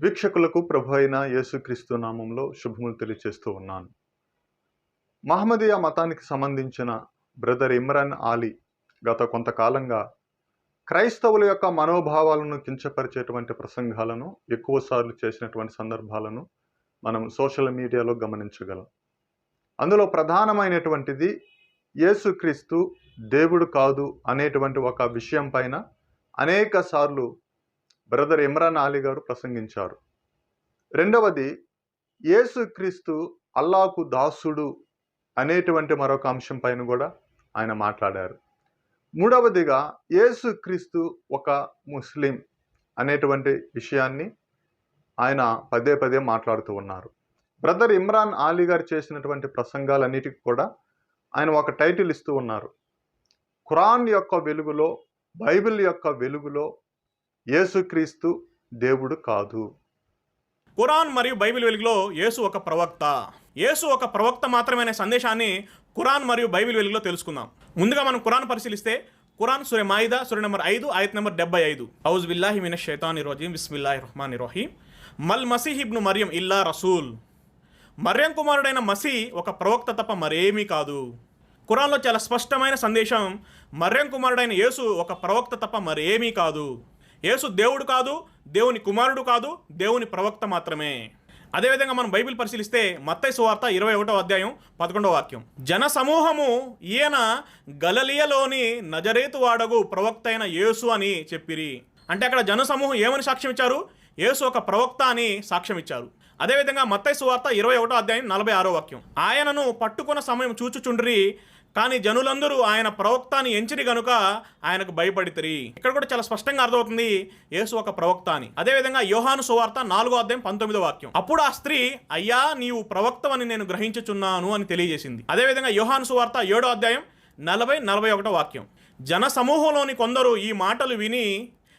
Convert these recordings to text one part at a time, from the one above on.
వీక్షకులకు ప్రభు అయిన యేసుక్రీస్తు నామంలో శుభములు తెలియచేస్తూ ఉన్నాను. మహమ్మదీయ మతానికి సంబంధించిన బ్రదర్ ఇమ్రాన్ ఆలీ గత కొంతకాలంగా క్రైస్తవుల యొక్క మనోభావాలను కించపరిచేటువంటి ప్రసంగాలను ఎక్కువసార్లు చేసినటువంటి సందర్భాలను మనం సోషల్ మీడియాలో గమనించగలం. అందులో ప్రధానమైనటువంటిది యేసుక్రీస్తు దేవుడు కాదు అనేటువంటి ఒక విషయం పైన అనేక సార్లు బ్రదర్ ఇమ్రాన్ అలీ గారు ప్రసంగించారు. రెండవది యేసుక్రీస్తు అల్లాకు దాసుడు అనేటువంటి మరొక అంశం పైన కూడా ఆయన మాట్లాడారు. మూడవదిగా యేసుక్రీస్తు ఒక ముస్లిం అనేటువంటి విషయాన్ని ఆయన పదే పదే మాట్లాడుతూ ఉన్నారు. బ్రదర్ ఇమ్రాన్ ఆలీ గారు చేసినటువంటి ప్రసంగాలన్నిటికీ కూడా ఆయన ఒక టైటిల్ ఇస్తూ ఉన్నారు. ఖురాన్ యొక్క వెలుగులో బైబిల్ యొక్క వెలుగులో యేసుక్రీస్తు దేవుడు కాదు. ఖురాన్ మరియు బైబిల్ వెలుగులో యేసు ఒక ప్రవక్త. యేసు ఒక ప్రవక్త మాత్రమే సందేశాన్ని ఖురాన్ మరియు బైబిల్ వెలుగులో తెలుసుకుందాం. ముందుగా మనం ఖురాన్ పరిశీలిస్తే ఖురాన్ సూర్య మాయిదా సూర్య నెంబర్ ఐదు ఆయత్ నెంబర్ డెబ్బై ఐదు. ఔజ్ బిల్లాహి మిన షైతాని రోజీం బిస్మిల్లాహి రహమాన్ రోహీం మల్ మసీహ్ ఇబ్ను మరియం ఇల్లా రసూల్. మర్యం కుమారుడైన మసీ ఒక ప్రవక్త తప్ప మరేమీ కాదు. ఖురాన్లో చాలా స్పష్టమైన సందేశం మర్యం కుమారుడైన యేసు ఒక ప్రవక్త తప్ప మరేమీ కాదు. యేసు దేవుడు కాదు దేవుని కుమారుడు కాదు దేవుని ప్రవక్త మాత్రమే. అదేవిధంగా మనం బైబిల్ పరిశీలిస్తే మత్తై సువార్త ఇరవై ఒకటో అధ్యాయం పదకొండవ వాక్యం. జన సమూహము ఈయన గలలియలోని నజరేతు వాడగు ప్రవక్త అయిన యేసు అని చెప్పిరి. అంటే అక్కడ జన సమూహం ఏమని సాక్ష్యం ఇచ్చారు? యేసు ఒక ప్రవక్త అని సాక్ష్యం ఇచ్చారు. అదేవిధంగా మత్తై సువార్త ఇరవై ఒకటో అధ్యాయం నలభై ఆరో వాక్యం. ఆయనను పట్టుకున్న సమయం చూచుచుండ్రి కానీ జనులందరూ ఆయన ప్రవక్తని ఎంచిరి గనుక ఆయనకు భయపడితిరి. ఇక్కడ కూడా చాలా స్పష్టంగా అర్థమవుతుంది యేసు ఒక ప్రవక్త అని అదేవిధంగా యోహాను సువార్త నాలుగో అధ్యాయం పంతొమ్మిదో వాక్యం. అప్పుడు ఆ స్త్రీ అయ్యా నీవు ప్రవక్తవని నేను గ్రహించుచున్నాను అని తెలియజేసింది. అదేవిధంగా యోహాను సువార్త ఏడో అధ్యాయం నలభై నలభై ఒకటో వాక్యం. జన సమూహంలోని కొందరు ఈ మాటలు విని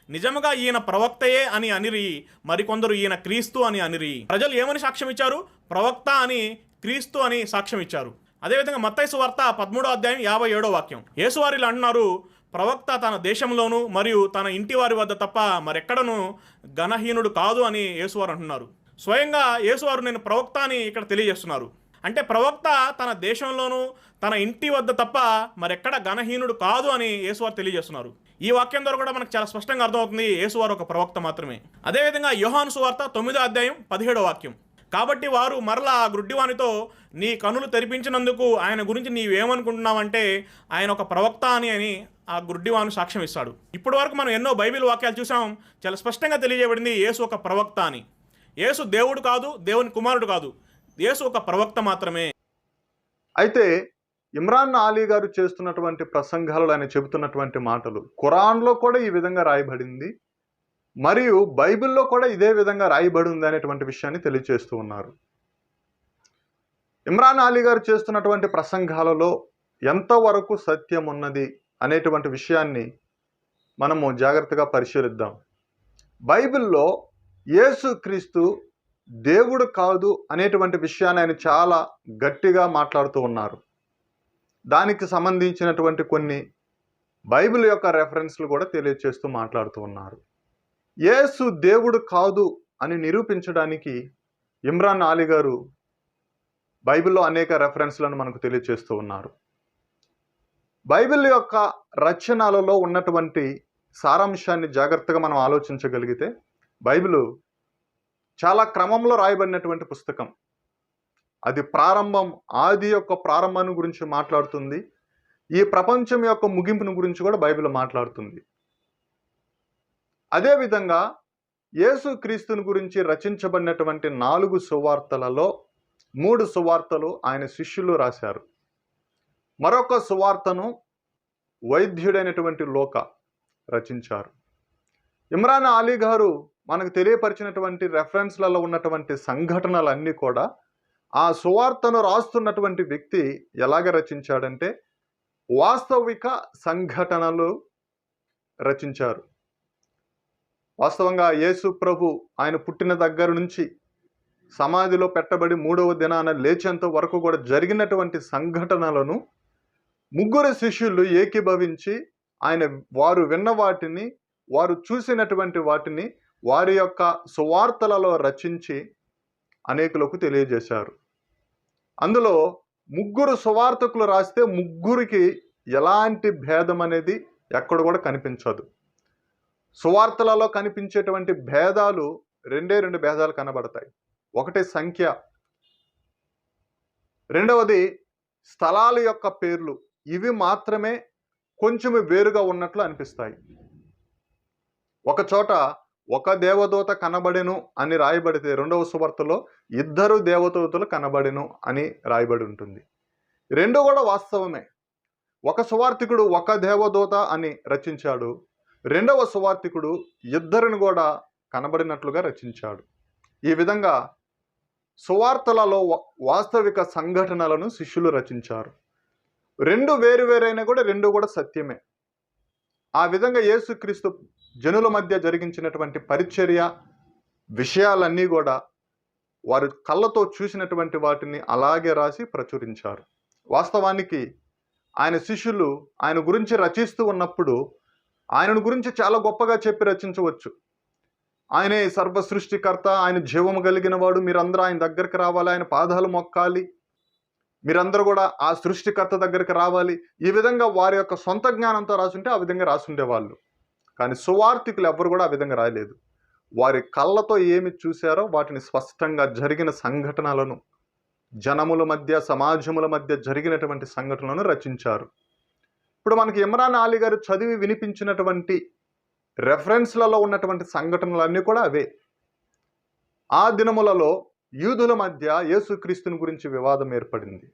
నిజముగా ఈయన ప్రవక్తయే అని అనిరి మరికొందరు ఈయన క్రీస్తు అని అనిరి. ప్రజలు ఏమని సాక్ష్యం ఇచ్చారు ప్రవక్త అని క్రీస్తు అని సాక్ష్యం ఇచ్చారు అదేవిధంగా మత్తైసు వార్త పదమూడో అధ్యాయం యాభై ఏడో వాక్యం. యేసువారిలు అంటున్నారు ప్రవక్త తన దేశంలోను మరియు తన ఇంటి వారి వద్ద తప్ప మరెక్కడను ఘనహీనుడు కాదు అని యేసువారు అంటున్నారు. స్వయంగా యేసువారు నేను ప్రవక్త అని ఇక్కడ తెలియజేస్తున్నారు. అంటే ప్రవక్త తన దేశంలోనూ తన ఇంటి వద్ద తప్ప మరెక్కడ ఘనహీనుడు కాదు అని యేసువారు తెలియజేస్తున్నారు. ఈ వాక్యం ద్వారా కూడా మనకు చాలా స్పష్టంగా అర్థమవుతుంది యేసువారు ఒక ప్రవక్త మాత్రమే. అదేవిధంగా యోహాను సువార్త తొమ్మిదో అధ్యాయం పదిహేడో వాక్యం. కాబట్టి వారు మరలా ఆ గుడ్డివానితో నీ కనులు తెరిపించినందుకు ఆయన గురించి నీవేమనుకుంటున్నావంటే ఆయన ఒక ప్రవక్త అని అని ఆ గుడ్డివాను సాక్ష్యం ఇస్తాడు. ఇప్పటి వరకు మనం ఎన్నో బైబిల్ వాక్యాలు చూసాం చాలా స్పష్టంగా తెలియజేయబడింది యేసు ఒక ప్రవక్త అని. యేసు దేవుడు కాదు దేవుని కుమారుడు కాదు. యేసు ఒక ప్రవక్త మాత్రమే. అయితే ఇమ్రాన్ అలీ గారు చేస్తున్నటువంటి ప్రసంగాలలో ఆయన చెబుతున్నటువంటి మాటలు ఖురాన్లో కూడా ఈ విధంగా రాయబడింది. మరియు బైబిల్లో కూడా ఇదే విధంగా రాయబడి ఉంది అనేటువంటి విషయాన్ని తెలియజేస్తూ ఉన్నారు. ఇమ్రాన్ అలీ గారు చేస్తున్నటువంటి ప్రసంగాలలో ఎంతవరకు సత్యం ఉన్నది అనేటువంటి విషయాన్ని మనము జాగ్రత్తగా పరిశీలిద్దాం. బైబిల్లో యేసుక్రీస్తు దేవుడు కాదు అనేటువంటి విషయాన్ని ఆయన చాలా గట్టిగా మాట్లాడుతూ ఉన్నారు. దానికి సంబంధించినటువంటి కొన్ని బైబిల్ యొక్క రెఫరెన్స్లు కూడా తెలియచేస్తూ మాట్లాడుతూ ఉన్నారు. యేసు దేవుడు కాదు అని నిరూపించడానికి ఇమ్రాన్ అలీ గారు బైబిల్లో అనేక రెఫరెన్స్లను మనకు తెలియజేస్తూ ఉన్నారు. బైబిల్ యొక్క రచనలలో ఉన్నటువంటి సారాంశాన్ని జాగ్రత్తగా మనం ఆలోచించగలిగితే బైబిల్ చాలా క్రమంలో రాయబడినటువంటి పుస్తకం. అది ప్రారంభం ఆది యొక్క ప్రారంభాన్ని గురించి మాట్లాడుతుంది. ఈ ప్రపంచం యొక్క ముగింపును గురించి కూడా బైబిల్ మాట్లాడుతుంది. అదేవిధంగా యేసు క్రీస్తుని గురించి రచించబడినటువంటి నాలుగు సువార్తలలో మూడు సువార్తలు ఆయన శిష్యులు రాశారు. మరొక సువార్తను వైద్యుడైనటువంటి లోక రచించారు. ఇమ్రాన్ అలీ గారు మనకు తెలియపరిచినటువంటి రెఫరెన్స్లలో ఉన్నటువంటి సంఘటనలన్నీ కూడా ఆ సువార్తను రాస్తున్నటువంటి వ్యక్తి ఎలాగ రచించాడంటే వాస్తవిక సంఘటనలు రచించారు. వాస్తవంగా యేసు ప్రభు ఆయన పుట్టిన దగ్గర నుంచి సమాధిలో పెట్టబడి మూడవ దినాన లేచేంత వరకు కూడా జరిగినటువంటి సంఘటనలను ముగ్గురు శిష్యులు ఏకీభవించి ఆయన వారు విన్న వాటిని వారు చూసినటువంటి వాటిని వారి యొక్క సువార్తలలో రచించి అనేకులకు తెలియజేశారు. అందులో ముగ్గురు సువార్తకులు రాస్తే ముగ్గురికి ఎలాంటి భేదం అనేది ఎక్కడ కూడా కనిపించదు. సువార్తలలో కనిపించేటువంటి భేదాలు రెండే రెండు భేదాలు కనబడతాయి. ఒకటి సంఖ్య. రెండవది స్థలాల యొక్క పేర్లు. ఇవి మాత్రమే కొంచెం వేరుగా ఉన్నట్లు అనిపిస్తాయి. ఒక చోట ఒక దేవదూత కనబడెను అని రాయబడితే రెండవ సువార్తలో ఇద్దరు దేవదూతలు కనబడెను అని రాయబడి ఉంటుంది. రెండు కూడా వాస్తవమే. ఒక సువార్థికుడు ఒక దేవదూత అని రచించాడు. రెండవ సువార్థికుడు ఇద్దరిని కూడా కనబడినట్లుగా రచించాడు. ఈ విధంగా సువార్తలలో వాస్తవిక సంఘటనలను శిష్యులు రచించారు. రెండు వేరు వేరైనా కూడా రెండు కూడా సత్యమే. ఆ విధంగా యేసుక్రీస్తు జనుల మధ్య జరిగించినటువంటి పరిచర్య విషయాలన్నీ కూడా వారు కళ్ళతో చూసినటువంటి వాటిని అలాగే రాసి ప్రచురించారు. వాస్తవానికి ఆయన శిష్యులు ఆయన గురించి రచిస్తూ ఉన్నప్పుడు ఆయనను గురించి చాలా గొప్పగా చెప్పి రచించవచ్చు. ఆయనే సర్వ సృష్టికర్త ఆయన జీవము కలిగిన వాడు. మీరందరూ ఆయన దగ్గరికి రావాలి ఆయన పాదాలు మొక్కాలి. మీరందరూ కూడా ఆ సృష్టికర్త దగ్గరికి రావాలి. ఈ విధంగా వారి యొక్క సొంత జ్ఞానంతో రాసుంటే ఆ విధంగా రాసుండేవాళ్ళు. కానీ సువార్థికులు ఎవ్వరు కూడా ఆ విధంగా రాయలేదు. వారి కళ్ళతో ఏమి చూశారో వాటిని స్పష్టంగా జరిగిన సంఘటనలను జనముల మధ్య సమాజముల మధ్య జరిగినటువంటి సంఘటనలను రచించారు. ఇప్పుడు మనకి ఇమ్రాన్ అలీ గారు చదివి వినిపించినటువంటి రెఫరెన్స్లలో ఉన్నటువంటి సంఘటనలన్నీ కూడా అవే. ఆ దినములలో యూదుల మధ్య యేసుక్రీస్తుని గురించి వివాదం ఏర్పడింది.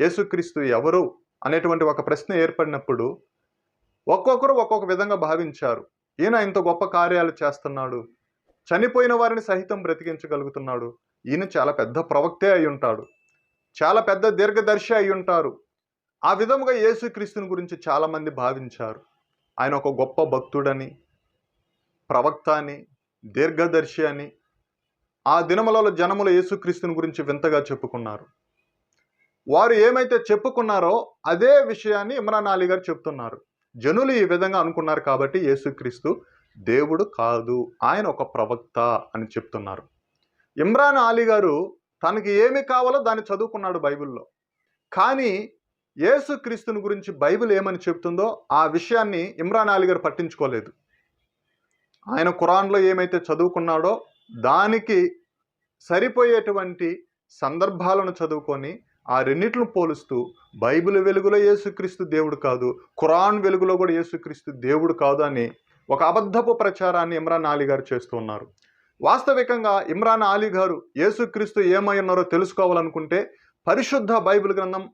యేసుక్రీస్తు ఎవరు అనేటువంటి ఒక ప్రశ్న ఏర్పడినప్పుడు ఒక్కొక్కరు ఒక్కొక్క విధంగా భావించారు. ఈయన ఇంత గొప్ప కార్యాలు చేస్తున్నాడు. చనిపోయిన వారిని సహితం బ్రతికించగలుగుతున్నాడు. ఈయన చాలా పెద్ద ప్రవక్తే అయి ఉంటాడు. చాలా పెద్ద దీర్ఘదర్శి అయి ఉంటారు. ఆ విధముగా యేసుక్రీస్తుని గురించి చాలామంది భావించారు. ఆయన ఒక గొప్ప భక్తుడని ప్రవక్త అని దీర్ఘదర్శి అని ఆ దినములలో జనములు యేసుక్రీస్తుని గురించి వింతగా చెప్పుకున్నారు. వారు ఏమైతే చెప్పుకున్నారో అదే విషయాన్ని ఇమ్రాన్ అలీ గారు చెప్తున్నారు. జనులు ఈ విధంగా అనుకున్నారు కాబట్టి యేసుక్రీస్తు దేవుడు కాదు ఆయన ఒక ప్రవక్త అని చెప్తున్నారు. ఇమ్రాన్ అలీ గారు తనకి ఏమి కావాలో దాన్ని చదువుకున్నాడు బైబిల్లో. కానీ యేసుక్రీస్తుని గురించి బైబిల్ ఏమని చెప్తుందో ఆ విషయాన్ని ఇమ్రాన్ అలీ గారు పట్టించుకోలేదు. ఆయన ఖురాన్లో ఏమైతే చదువుకున్నాడో దానికి సరిపోయేటువంటి సందర్భాలను చదువుకొని ఆ రెండింటిని పోలుస్తూ బైబిల్ వెలుగులో యేసుక్రీస్తు దేవుడు కాదు ఖురాన్ వెలుగులో కూడా యేసుక్రీస్తు దేవుడు కాదు అని ఒక అబద్ధపు ప్రచారాన్ని ఇమ్రాన్ అలీ గారు చేస్తూ ఉన్నారు. వాస్తవికంగా ఇమ్రాన్ అలీ గారు యేసుక్రీస్తు ఏమై ఉన్నారో తెలుసుకోవాలనుకుంటే పరిశుద్ధ బైబిల్ గ్రంథం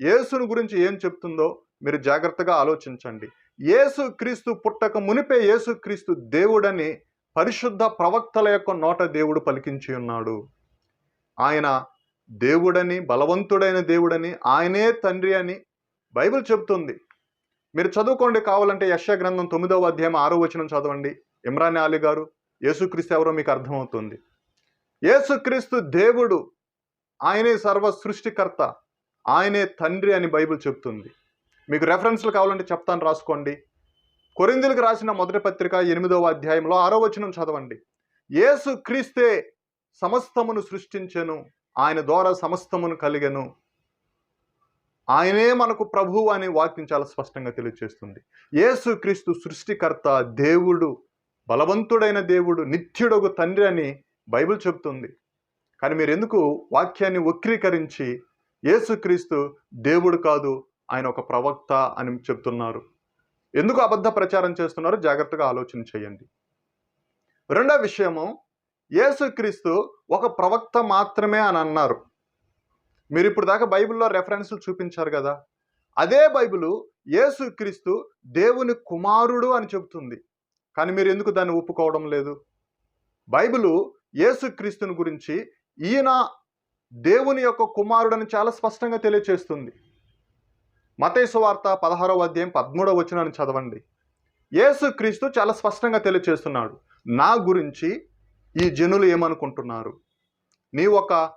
యేసుని గురించి ఏం చెప్తుందో మీరు జాగ్రత్తగా ఆలోచించండి. యేసు క్రీస్తు పుట్టక మునిపే యేసుక్రీస్తు దేవుడని పరిశుద్ధ ప్రవక్తల యొక్క నోట దేవుడు పలికించి ఉన్నాడు. ఆయన దేవుడని బలవంతుడైన దేవుడని ఆయనే తండ్రి అని బైబిల్ చెబుతుంది. మీరు చదువుకోండి కావాలంటే యశ గ్రంథం తొమ్మిదవ అధ్యాయం ఆరో వచనం చదవండి. ఇమ్రాన్ అలీ గారు యేసుక్రీస్తు ఎవరో మీకు అర్థమవుతుంది. యేసుక్రీస్తు దేవుడు ఆయనే సర్వ సృష్టికర్త. ఆయనే తండ్రి అని బైబిల్ చెప్తుంది. మీకు రెఫరెన్స్లు కావాలంటే చెప్తాను రాసుకోండి. కొరిందులకు రాసిన మొదటి పత్రిక ఎనిమిదవ అధ్యాయంలో ఆరో వచనం చదవండి. యేసు క్రీస్తే సమస్తమును సృష్టించెను ఆయన ద్వారా సమస్తమును కలిగెను. ఆయనే మనకు ప్రభువు అనే వాక్యం చాలా స్పష్టంగా తెలియజేస్తుంది యేసు క్రీస్తు సృష్టికర్త దేవుడు బలవంతుడైన దేవుడు నిత్యుడొక తండ్రి అని బైబిల్ చెప్తుంది. కానీ మీరు ఎందుకు వాక్యాన్ని వక్రీకరించి యేసుక్రీస్తు దేవుడు కాదు ఆయన ఒక ప్రవక్త అని చెప్తున్నారు. ఎందుకు అబద్ధ ప్రచారం చేస్తున్నారో? జాగ్రత్తగా ఆలోచన చేయండి. రెండో విషయము యేసుక్రీస్తు ఒక ప్రవక్త మాత్రమే అని అన్నారు. మీరు ఇప్పుడు దాకా బైబిల్లో రెఫరెన్స్లు చూపించారు కదా? అదే బైబిల్ యేసుక్రీస్తు దేవుని కుమారుడు అని చెబుతుంది. కానీ మీరు ఎందుకు దాన్ని ఒప్పుకోవడం లేదు? బైబిలు యేసుక్రీస్తుని గురించి ఈయన దేవుని యొక్క కుమారుడని చాలా స్పష్టంగా తెలియచేస్తుంది. మతేసు వార్త పదహారవ అధ్యాయం పదమూడవ వచనాన్ని చదవండి. యేసుక్రీస్తు చాలా స్పష్టంగా తెలియచేస్తున్నాడు. నా గురించి ఈ జనులు ఏమనుకుంటున్నారు? నీ ఒక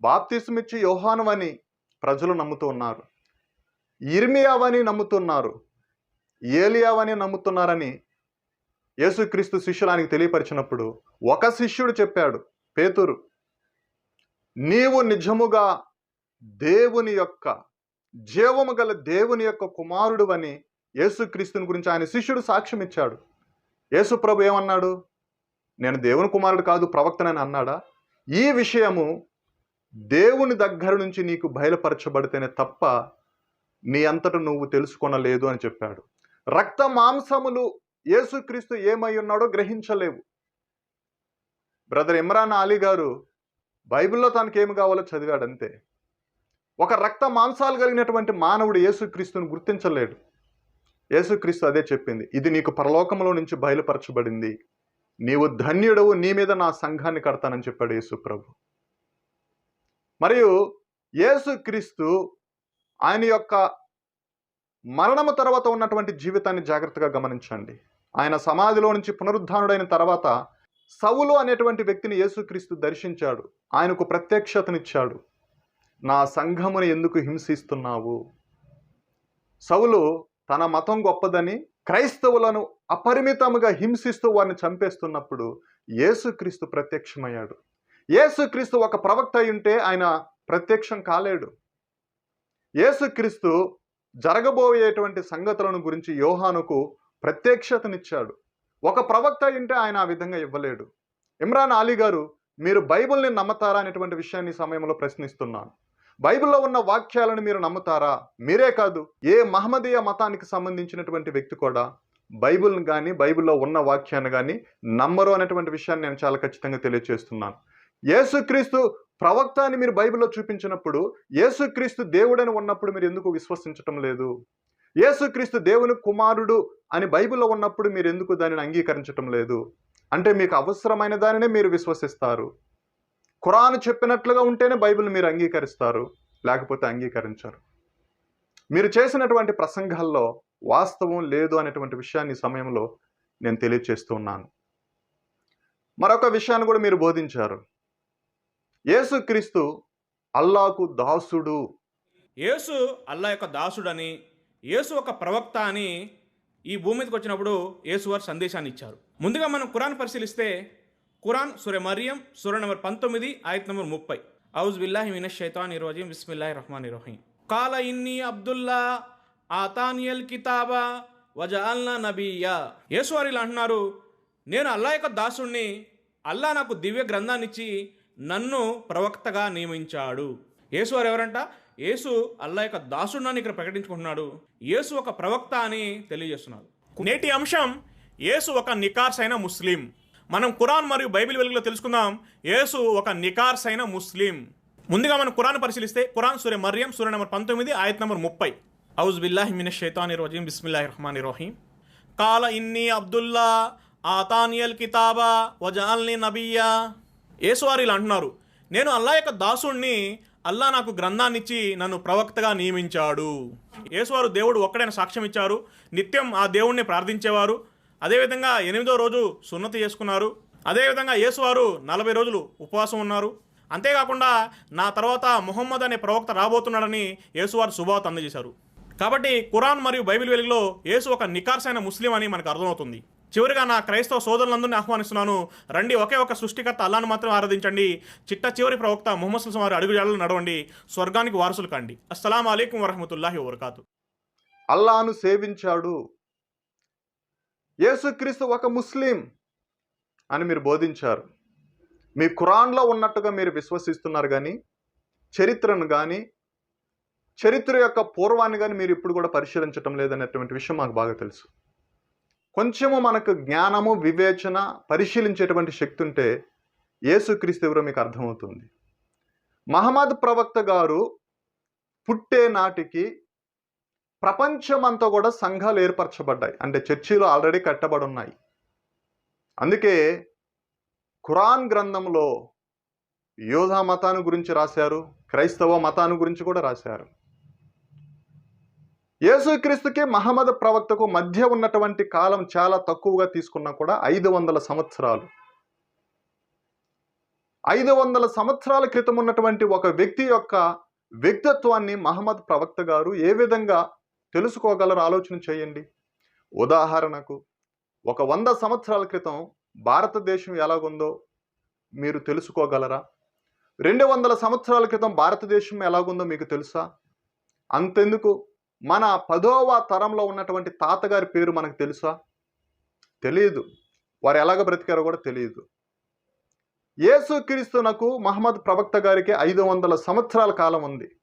బాప్తిస్మిచ్చి యోహానువని ప్రజలు నమ్ముతున్నారు ఇర్మియావని నమ్ముతున్నారు. ఏలియావని నమ్ముతున్నారని యేసుక్రీస్తు శిష్యులానికి తెలియపరిచినప్పుడు ఒక శిష్యుడు చెప్పాడు పేతురు నీవు నిజముగా దేవుని యొక్క జీవము గల దేవుని యొక్క కుమారుడు అని యేసుక్రీస్తుని గురించి ఆయన శిష్యుడు సాక్ష్యం ఇచ్చాడు. యేసు ప్రభు ఏమన్నాడు? నేను దేవుని కుమారుడు కాదు ప్రవక్తనని అన్నాడా? ఈ విషయము దేవుని దగ్గర నుంచి నీకు బయలుపరచబడితేనే తప్ప నీ అంతట నువ్వు తెలుసుకొనలేదు అని చెప్పాడు. రక్త మాంసములు యేసుక్రీస్తు ఏమై ఉన్నాడో గ్రహించలేవు. బ్రదర్ ఇమ్రాన్ అలీ గారు బైబిల్లో తనకి ఏమి కావాలో చదివాడు అంతే ఒక రక్త మాంసాలు కలిగినటువంటి మానవుడు యేసుక్రీస్తుని గుర్తించలేడు. యేసుక్రీస్తు అదే చెప్పింది ఇది నీకు పరలోకంలో నుంచి బయలుపరచబడింది. నీవు ధన్యుడవు నీ మీద నా సంఘాన్ని కడతానని చెప్పాడు యేసు ప్రభు మరియు యేసుక్రీస్తు ఆయన యొక్క మరణము తర్వాత ఉన్నటువంటి జీవితాన్ని జాగ్రత్తగా గమనించండి. ఆయన సమాధిలో నుంచి పునరుద్ధానుడైన తర్వాత సవులు అనేటువంటి వ్యక్తిని యేసుక్రీస్తు దర్శించాడు. ఆయనకు ప్రత్యక్షతనిచ్చాడు. నా సంఘముని ఎందుకు హింసిస్తున్నావు? సవులు తన మతం గొప్పదని క్రైస్తవులను అపరిమితముగా హింసిస్తూ వారిని చంపేస్తున్నప్పుడు యేసుక్రీస్తు ప్రత్యక్షమయ్యాడు. యేసుక్రీస్తు ఒక ప్రవక్త అయి ఉంటే ఆయన ప్రత్యక్షం కాలేడు. యేసుక్రీస్తు జరగబోయేటువంటి సంగతులను గురించి యోహానుకు ప్రత్యక్షతనిచ్చాడు. ఒక ప్రవక్త అయింటే ఆయన ఆ విధంగా ఇవ్వలేడు. ఇమ్రాన్ అలీ గారు మీరు బైబిల్ని నమ్మతారా? అనేటువంటి విషయాన్ని సమయంలో ప్రశ్నిస్తున్నాను. బైబిల్లో ఉన్న వాక్యాలను మీరు నమ్ముతారా? మీరే కాదు ఏ మహమ్మదీయ మతానికి సంబంధించినటువంటి వ్యక్తి కూడా బైబిల్ని కానీ బైబిల్లో ఉన్న వాక్యాన్ని కానీ నమ్మరు అనేటువంటి విషయాన్ని నేను చాలా ఖచ్చితంగా తెలియజేస్తున్నాను యేసుక్రీస్తు ప్రవక్త అని మీరు బైబిల్లో చూపించినప్పుడు యేసుక్రీస్తు దేవుడని ఉన్నప్పుడు మీరు ఎందుకు విశ్వసించటం లేదు? యేసుక్రీస్తు దేవుని కుమారుడు అని బైబిల్లో ఉన్నప్పుడు మీరు ఎందుకు దానిని అంగీకరించటం లేదు? అంటే మీకు అవసరమైన దానినే మీరు విశ్వసిస్తారు. ఖురాన్ చెప్పినట్లుగా ఉంటేనే బైబిల్ మీరు అంగీకరిస్తారు లేకపోతే అంగీకరించరు. మీరు చేసినటువంటి ప్రసంగాల్లో వాస్తవం లేదు అనేటువంటి విషయాన్ని సమయంలో నేను తెలియచేస్తూ ఉన్నాను. మరొక విషయాన్ని కూడా మీరు బోధించారు. యేసుక్రీస్తు అల్లాకు దాసుడు. యేసు అల్లా యొక్క దాసుడని యేసు ఒక ప్రవక్త అని ఈ భూమి మీదకి వచ్చినప్పుడు యేసు వారు సందేశాన్ని ఇచ్చారు. ముందుగా మనం కురాన్ పరిశీలిస్తే ఖురాన్ సుర మరియం సుర నెంబర్ పంతొమ్మిది ఆయత్ నెంబర్ ముప్పై. ఔజ్ బిల్లాహి మినష్ షైతాన్ ఇరోజీం బిస్మిల్లాహి రహమాన్ ఇరోహీం కాల ఇన్ని అబ్దుల్లా ఆతానియల్ కితాబా వజాల్నా నబీయా. యేసు వారు ఇలా అంటున్నారు నేను అల్లా యొక్క దాసుణ్ణి అల్లా నాకు దివ్య గ్రంథాన్నిచ్చి నన్ను ప్రవక్తగా నియమించాడు. యేసు వారు ఎవరంట? యేసు అల్లా యొక్క దాసుడిని ఇక్కడ ప్రకటించుకుంటున్నాడు. యేసు ఒక ప్రవక్త అని తెలియజేస్తున్నాడు. నేటి అంశం యేసు ఒక నికార్స్ అయిన ముస్లిం. మనం కురాన్ మరియు బైబిల్ వెలుగులో తెలుసుకుందాం. యేసు ఒక నికార్స్ అయిన ముస్లిం. ముందుగా మనం కురాన్ పరిశీలిస్తే కురాన్ సూర్య మర్యం సూర్య నెంబర్ పంతొమ్మిది ఆయత్ నెంబర్ ముప్పై. ఔజ్ బిల్లాహి మిన షైతాని రజీం బిస్మిల్లాహి రహమాన్ రహీం కాల ఇన్ని అబ్దుల్లా ఆతానియల్ కితాబా వజాల్ని నబియా యేసువారు ఇలా అంటున్నారు. నేను అల్లా యొక్క దాసుణ్ణి అల్లా నాకు గ్రంథాన్ని ఇచ్చి నన్ను ప్రవక్తగా నియమించాడు. యేసువారు దేవుడు ఒక్కడైన సాక్ష్యం ఇచ్చారు. నిత్యం ఆ దేవుణ్ణి ప్రార్థించేవారు. అదేవిధంగా ఎనిమిదో రోజు సున్నతి చేసుకున్నారు. అదేవిధంగా యేసువారు నలభై రోజులు ఉపవాసం ఉన్నారు. అంతేకాకుండా నా తర్వాత ముహమ్మద్ అనే ప్రవక్త రాబోతున్నాడని యేసువారు శుభావత అందజేశారు. కాబట్టి ఖురాన్ మరియు బైబిల్ వెలుగులో యేసు ఒక నికార్సైన ముస్లిం అని మనకు అర్థమవుతుంది. చివరిగా నా క్రైస్తవ సోదరులందరినీ ఆహ్వానిస్తున్నాను. రండి ఒకే ఒక సృష్టికర్త అల్లాను మాత్రం ఆరాధించండి. చిట్ట చివరి ప్రవక్త ముహమ్మద్ సుల్సం వారి అడుగుజాడలు నడవండి. స్వర్గానికి వారసులు కండి. అస్సలం అయికం వరహమతుల్లాహి వరకాతు అల్లాను సేవించాడు. యేసుక్రీస్తు ఒక ముస్లిం అని మీరు బోధించారు. మీ ఖురాన్లో ఉన్నట్టుగా మీరు విశ్వసిస్తున్నారు కానీ చరిత్రను కానీ చరిత్ర యొక్క పూర్వాన్ని కానీ మీరు ఇప్పుడు కూడా పరిశీలించటం లేదనేటువంటి విషయం మాకు బాగా తెలుసు. కొంచెము మనకు జ్ఞానము వివేచన పరిశీలించేటువంటి శక్తి ఉంటే యేసుక్రీస్తు ఎవరో మీకు అర్థమవుతుంది. మహమ్మద్ ప్రవక్త గారు పుట్టే నాటికి ప్రపంచమంతా కూడా సంఘాలు ఏర్పరచబడ్డాయి. అంటే చర్చిలు ఆల్రెడీ కట్టబడి ఉన్నాయి అందుకే ఖురాన్ గ్రంథంలో యోధా మతాన్ని గురించి రాశారు క్రైస్తవ మతాన్ని గురించి కూడా రాశారు. యేసుక్రీస్తుకి మహమ్మద్ ప్రవక్తకు మధ్య ఉన్నటువంటి కాలం చాలా తక్కువగా తీసుకున్నా కూడా ఐదు వందల సంవత్సరాలు. ఐదు వందల సంవత్సరాల క్రితం ఉన్నటువంటి ఒక వ్యక్తి యొక్క వ్యక్తిత్వాన్ని మహమ్మద్ ప్రవక్త గారు ఏ విధంగా తెలుసుకోగలరు ఆలోచన చేయండి. ఉదాహరణకు ఒక వంద సంవత్సరాల క్రితం భారతదేశం ఎలాగుందో మీరు తెలుసుకోగలరా? రెండు వందల సంవత్సరాల క్రితం భారతదేశం ఎలాగుందో మీకు తెలుసా? అంతెందుకు? మన పదోవ తరంలో ఉన్నటువంటి తాతగారి పేరు మనకు తెలుసా? తెలియదు వారు ఎలాగ బ్రతికారో కూడా తెలియదు యేసుక్రీస్తునకు మహమ్మద్ ప్రవక్త గారికి ఐదు వందల సంవత్సరాల కాలం ఉంది.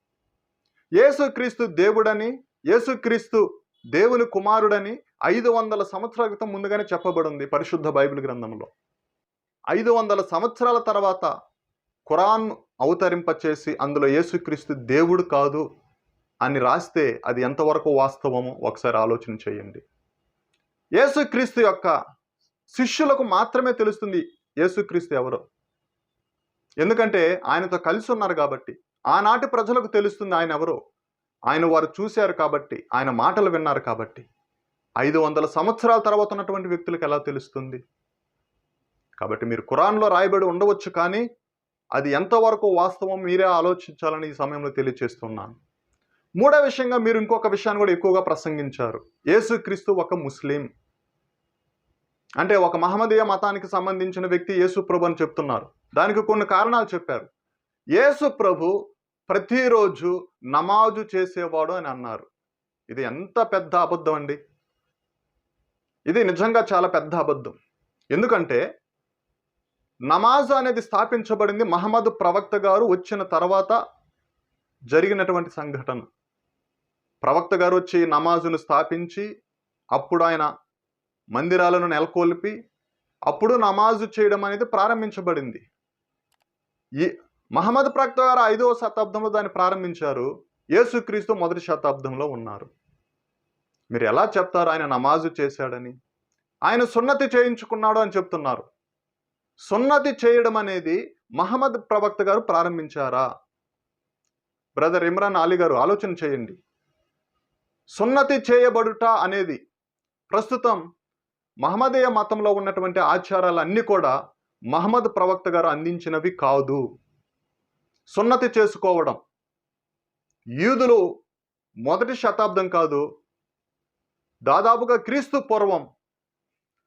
యేసుక్రీస్తు దేవుడని యేసుక్రీస్తు దేవుని కుమారుడని ఐదు వందల సంవత్సరాల క్రితం ముందుగానే చెప్పబడింది పరిశుద్ధ బైబిల్ గ్రంథంలో. ఐదు వందల సంవత్సరాల తర్వాత ఖురాన్ అవతరింపచేసి అందులో యేసుక్రీస్తు దేవుడు కాదు అని రాస్తే అది ఎంతవరకు వాస్తవమో? ఒకసారి ఆలోచన చేయండి. యేసుక్రీస్తు యొక్క శిష్యులకు మాత్రమే తెలుస్తుంది యేసుక్రీస్తు ఎవరో. ఎందుకంటే ఆయనతో కలిసి ఉన్నారు కాబట్టి ఆనాటి ప్రజలకు తెలుస్తుంది ఆయన ఎవరో. ఆయన వారు చూశారు కాబట్టి ఆయన మాటలు విన్నారు కాబట్టి. ఐదు వందల సంవత్సరాల తర్వాత ఉన్నటువంటి వ్యక్తులకు ఎలా తెలుస్తుంది? కాబట్టి మీరు ఖురాన్లో రాయబడి ఉండవచ్చు కానీ అది ఎంతవరకు వాస్తవం మీరే ఆలోచించాలని ఈ సమయంలో తెలియజేస్తున్నాను మూడో విషయంగా మీరు ఇంకొక విషయాన్ని కూడా ఎక్కువగా ప్రసంగించారు. యేసుక్రీస్తు ఒక ముస్లిం. అంటే ఒక మహమ్మదీయ మతానికి సంబంధించిన వ్యక్తి యేసు ప్రభు అని చెప్తున్నారు. దానికి కొన్ని కారణాలు చెప్పారు. యేసు ప్రభు ప్రతిరోజు నమాజు చేసేవాడు అని అన్నారు. ఇది ఎంత పెద్ద అబద్ధం అండి? ఇది నిజంగా చాలా పెద్ద అబద్ధం. ఎందుకంటే నమాజ్ అనేది స్థాపించబడింది మహమ్మద్ ప్రవక్త గారు వచ్చిన తర్వాత జరిగినటువంటి సంఘటన. ప్రవక్త గారు వచ్చి నమాజును స్థాపించి అప్పుడు ఆయన మందిరాలను నెలకొల్పి అప్పుడు నమాజు చేయడం అనేది ప్రారంభించబడింది. ఈ మహమ్మద్ ప్రవక్త గారు ఐదవ శతాబ్దంలో దాన్ని ప్రారంభించారు. యేసుక్రీస్తు మొదటి శతాబ్దంలో ఉన్నారు. మీరు ఎలా చెప్తారు ఆయన నమాజు చేశాడని? ఆయన సున్నతి చేయించుకున్నాడు అని చెప్తున్నారు. సున్నతి చేయడం అనేది మహమ్మద్ ప్రవక్త గారు ప్రారంభించారా? బ్రదర్ ఇమ్రాన్ అలీ గారు ఆలోచన చేయండి. సున్నతి చేయబడుట అనేది ప్రస్తుతం మహమ్మదీయ మతంలో ఉన్నటువంటి ఆచారాలన్నీ కూడా మహమ్మద్ ప్రవక్త గారు అందించినవి కాదు. సున్నతి చేసుకోవడం యూదులు మొదటి శతాబ్దం కాదు దాదాపుగా క్రీస్తు పూర్వం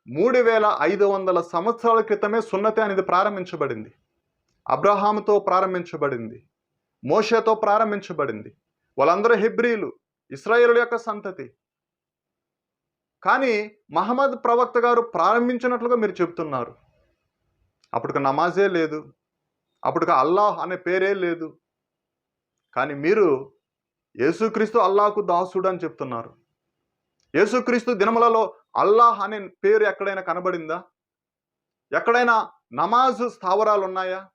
మూడు వేల ఐదు వందల సంవత్సరాల క్రితమే సున్నతి అనేది ప్రారంభించబడింది. అబ్రహాముతో ప్రారంభించబడింది మోషేతో ప్రారంభించబడింది. వాళ్ళందరూ హెబ్రీలు ఇస్రాయేల్ యొక్క సంతతి. కానీ మహమ్మద్ ప్రవక్త గారు ప్రారంభించినట్లుగా మీరు చెప్తున్నారు అప్పటికి నమాజే లేదు. అప్పటికి అల్లాహ్ అనే పేరే లేదు. కానీ మీరు యేసుక్రీస్తు అల్లాహకు దాసుడు అని చెప్తున్నారు. యేసుక్రీస్తు దినములలో అల్లాహ్ అనే పేరు ఎక్కడైనా కనబడిందా? ఎక్కడైనా నమాజు స్థావరాలు ఉన్నాయా?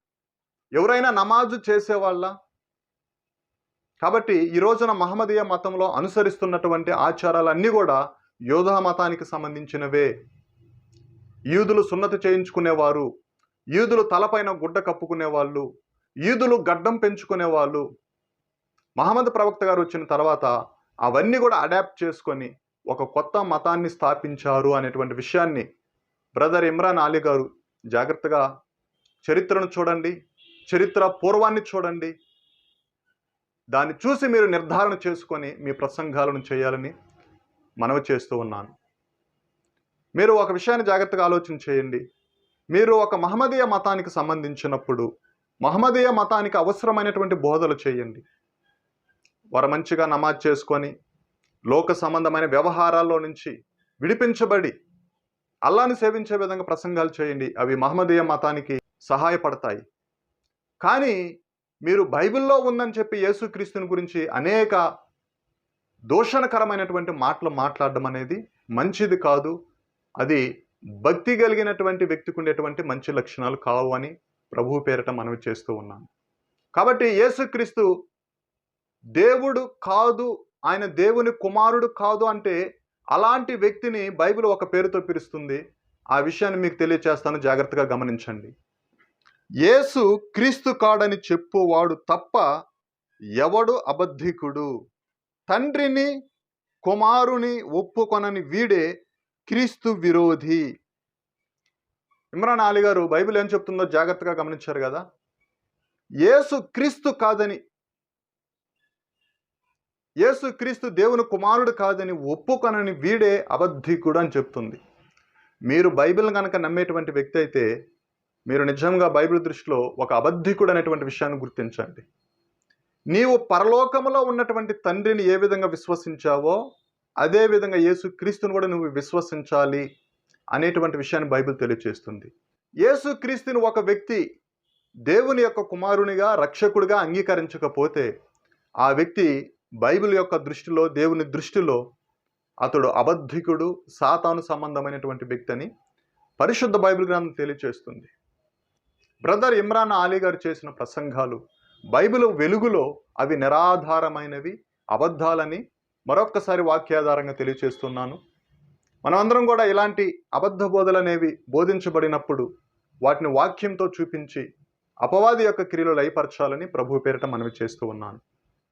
ఎవరైనా నమాజు చేసేవాళ్ళ? కాబట్టి ఈ రోజున మహమ్మదీయ మతంలో అనుసరిస్తున్నటువంటి ఆచారాలన్నీ కూడా యోధా మతానికి సంబంధించినవే. యూదులు సున్నతి చేయించుకునేవారు యూదులు తలపైన గుడ్డ కప్పుకునేవాళ్ళు యూదులు గడ్డం పెంచుకునేవాళ్ళు. మహమ్మద్ ప్రవక్త గారు వచ్చిన తర్వాత అవన్నీ కూడా అడాప్ట్ చేసుకొని ఒక కొత్త మతాన్ని స్థాపించారు అనేటువంటి విషయాన్ని బ్రదర్ ఇమ్రాన్ అలీ గారు జాగ్రత్తగా చరిత్రను చూడండి చరిత్ర పూర్వాన్ని చూడండి దాన్ని చూసి మీరు నిర్ధారణ చేసుకొని మీ ప్రసంగాలను చేయాలని మనవి చేస్తూ ఉన్నాను. మీరు ఒక విషయాన్ని జాగ్రత్తగా ఆలోచన చేయండి. మీరు ఒక మహమ్మదీయ మతానికి సంబంధించినప్పుడు మహమ్మదీయ మతానికి అవసరమైనటువంటి బోధలు చేయండి. వారు మంచిగా నమాజ్ చేసుకొని లోక సంబంధమైన వ్యవహారాల్లో నుంచి విడిపించబడి అల్లాని సేవించే విధంగా ప్రసంగాలు చేయండి. అవి మహమ్మదీయ మతానికి సహాయపడతాయి. కానీ మీరు బైబిల్లో ఉందని చెప్పి యేసుక్రీస్తుని గురించి అనేక దూషణకరమైనటువంటి మాటలు మాట్లాడడం అనేది మంచిది కాదు. అది భక్తి కలిగినటువంటి వ్యక్తికి ఉండేటువంటి మంచి లక్షణాలు కావు అని ప్రభు పేరిట మనవి చేస్తూ ఉన్నాను కాబట్టి యేసుక్రీస్తు దేవుడు కాదు ఆయన దేవుని కుమారుడు కాదు అంటే అలాంటి వ్యక్తిని బైబిల్ ఒక పేరుతో పిలుస్తుంది. ఆ విషయాన్ని మీకు తెలియచేస్తాను. జాగ్రత్తగా గమనించండి. యేసు క్రీస్తు కాడని చెప్పువాడు తప్ప ఎవడు అబద్ధికుడు? తండ్రిని కుమారుని ఒప్పుకొనని వీడే క్రీస్తు విరోధి. ఇమ్రాన్ అలీ గారు బైబిల్ ఏం చెప్తుందో జాగ్రత్తగా గమనించారు కదా? యేసు క్రీస్తు కాదని యేసు క్రీస్తు దేవుని కుమారుడు కాదని ఒప్పుకొనని వీడే అబద్ధికుడు అని చెప్తుంది. మీరు బైబిల్ కనుక నమ్మేటువంటి వ్యక్తి అయితే మీరు నిజంగా బైబిల్ దృష్టిలో ఒక అబద్ధికుడు అనేటువంటి విషయాన్ని గుర్తించండి. నీవు పరలోకములో ఉన్నటువంటి తండ్రిని ఏ విధంగా విశ్వసించావో అదే విధంగా యేసు క్రీస్తుని కూడా నువ్వు విశ్వసించాలి అనేటువంటి విషయాన్ని బైబిల్ తెలియజేస్తుంది యేసు క్రీస్తుని ఒక వ్యక్తి దేవుని యొక్క కుమారునిగా రక్షకుడిగా అంగీకరించకపోతే ఆ వ్యక్తి బైబిల్ యొక్క దృష్టిలో దేవుని దృష్టిలో అతడు అబద్ధికుడు సాతాను సంబంధమైనటువంటి వ్యక్తి అని పరిశుద్ధ బైబిల్ గ్రంథం తెలియచేస్తుంది. బ్రదర్ ఇమ్రాన్ ఆలీ గారు చేసిన ప్రసంగాలు బైబిల్ వెలుగులో అవి నిరాధారమైనవి అబద్ధాలని మరొక్కసారి వాక్యాధారంగా తెలియచేస్తున్నాను. మనమందరం కూడా ఇలాంటి అబద్ధ బోధలు అనేవి బోధించబడినప్పుడు వాటిని వాక్యంతో చూపించి అపవాది యొక్క క్రియలు లయపరచాలని ప్రభు పేరిట మనవి చేస్తూ ఉన్నాను.